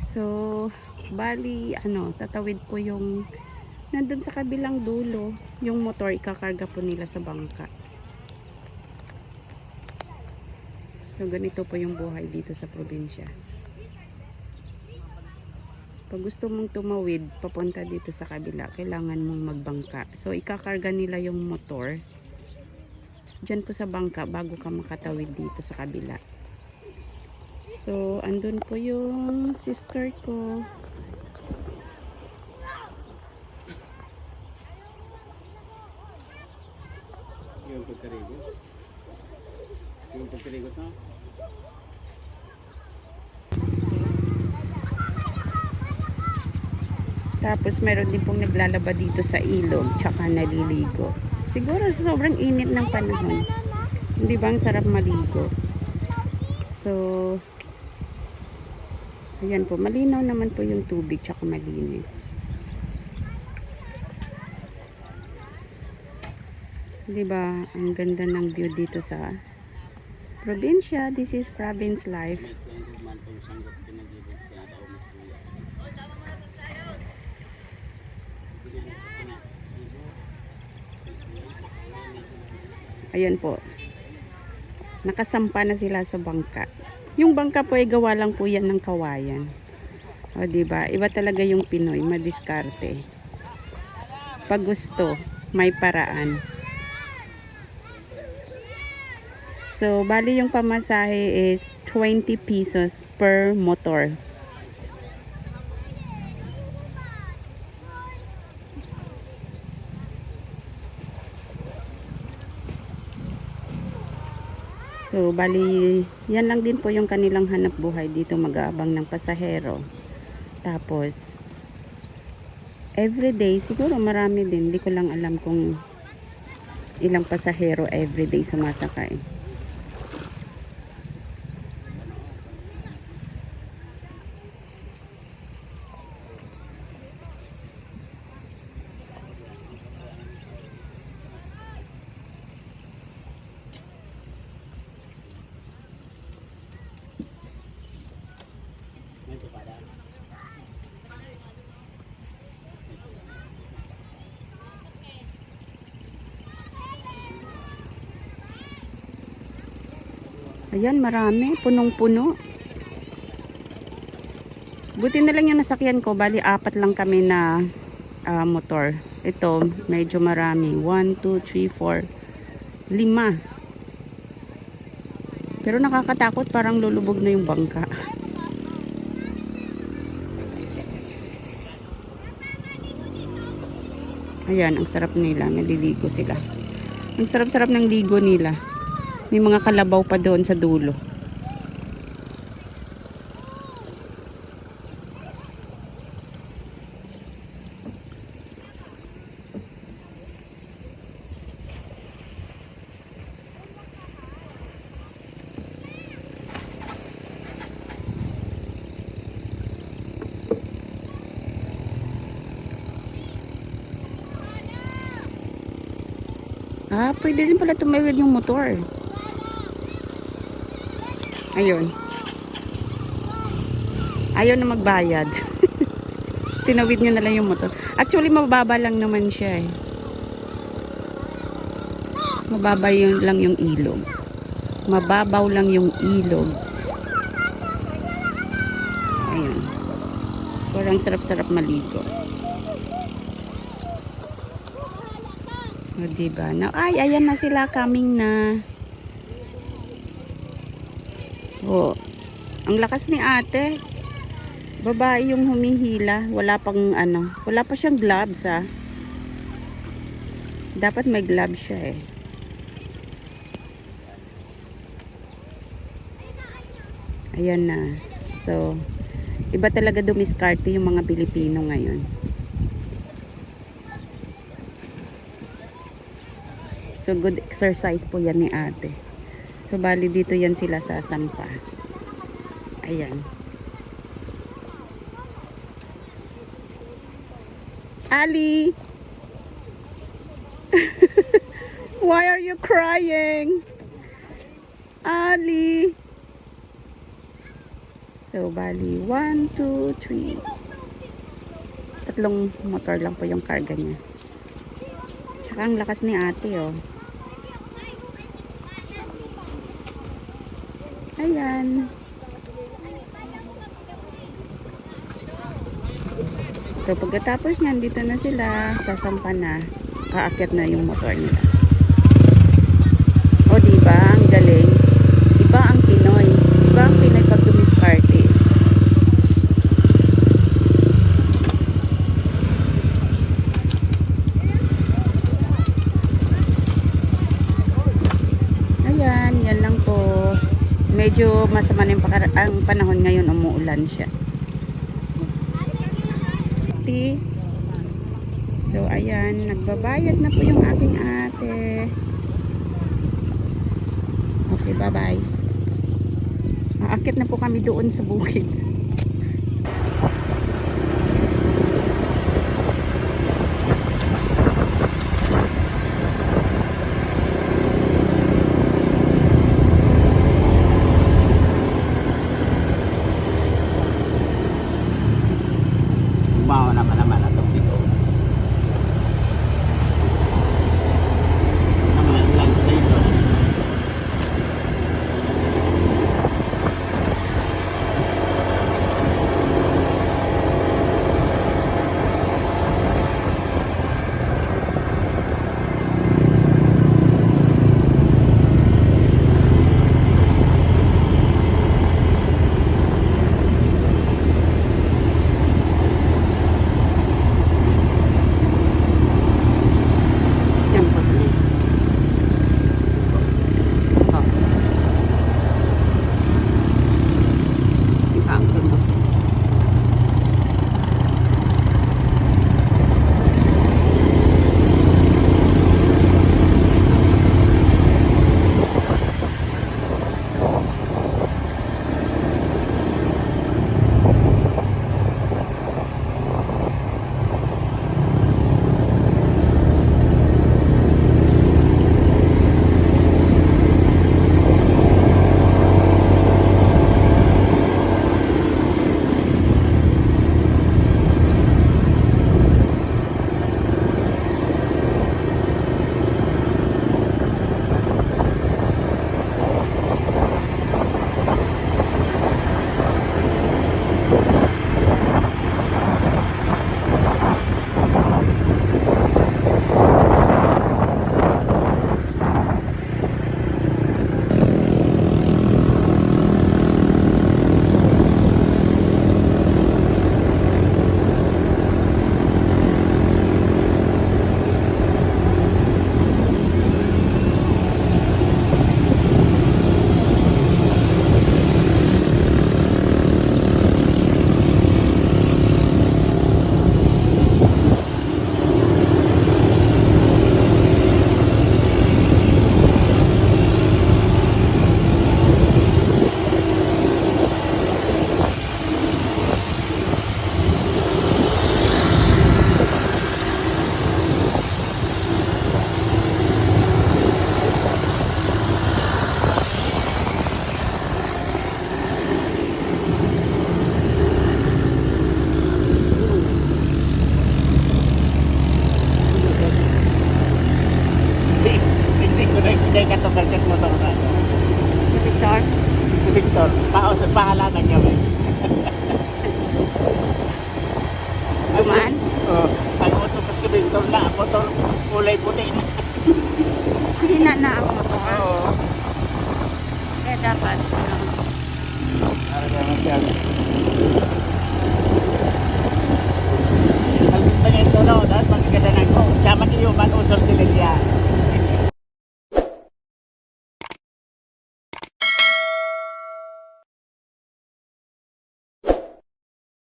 So, bali, ano, tatawid po yung nandun sa kabilang dulo, yung motor, ikakarga po nila sa bangka. So, ganito po yung buhay dito sa probinsya. Pag gusto mong tumawid, papunta dito sa kabila, kailangan mong magbangka. So, ikakarga nila yung motor dyan po sa bangka bago ka makatawid dito sa kabila. So, andun po yung sister ko. Yung pagkarigos. Yung pagkarigos na. Tapos meron din pong naglalaba dito sa ilog, tsaka naliligo. Siguro sobrang init ng panahon. Hindi ba ang sarap maligo? So, ayan po, malinaw naman po yung tubig, tsaka malinis. Ba ang ganda ng view dito sa probinsya. This is province life. May 200 man itong sanggot pinag-ibig tinatawag mas kuya. Ayan po. Nakasampa na sila sa bangka. Yung bangka po ay gawa lang po yan ng kawayan. O ba? Iba talaga yung Pinoy, madiskarte. Pag gusto, may paraan. So, bali yung pamasahe is 20 pesos per motor. So, bali, yan lang din po yung kanilang hanap buhay dito mag-aabang ng pasahero. Tapos, everyday, siguro marami din. Hindi ko lang alam kung ilang pasahero everyday sumasakay. Ayan, marami. Punong-puno. Buti na lang yung nasakyan ko. Bali, apat lang kami na ah, motor. Ito, medyo marami. 1, 2, 3, 4, 5. Pero nakakatakot. Parang lulubog na yung bangka. Ayan, ang sarap nila. Naliligo sila. Ang sarap-sarap ng ligo nila. May mga kalabaw pa doon sa dulo. Ah, pwede din pala tumawid yung motor. Ayun. Ayaw na magbayad. Tinawid niya na lang yung motor. Actually, mababa lang naman siya eh. Mababa yun lang yung ilog. Mababaw lang yung ilog. Ayun. Parang sarap-sarap maligo. O, diba? Na, ay, ayan na sila. Coming na. Oh, ang lakas ni ate. Babae yung humihila. Wala pang ano. Wala pa siyang gloves ah. Dapat may gloves siya eh. Ayan na. So, iba talaga dumiskarte yung mga Pilipino ngayon. So, good exercise po yan ni ate. So, bali dito yan sila sa Sampa. Ayan. Ali! Why are you crying? Ali! So, bali, 1, 2, 3. Tatlong motor lang po yung karga niya. Tsaka ang lakas ni ate, oh. Ayan. So, pagkatapos niyan, dito na sila, sasampa na, aakyat na yung motor nila. O, diba? Ang galing. Iba ang Pinoy. Iba ang Pinoy pag dumiskarte. Ayan, yan lang po. Medyo masama na ang panahon ngayon, umuulan siya. So, ayan, nagbabayad na po yung aking ate. Okay, bye-bye. Aakit na po kami doon sa bukid. bang na? Si Victor? Si Victor. Paos, pahala ng gawin. Dumaan? Oo. Oh, ang usok ko si Victor na ako to, kulay puti na. Hindi na na ako matuha. Oo. Oh. Kaya dapat, ano? Para naman siya.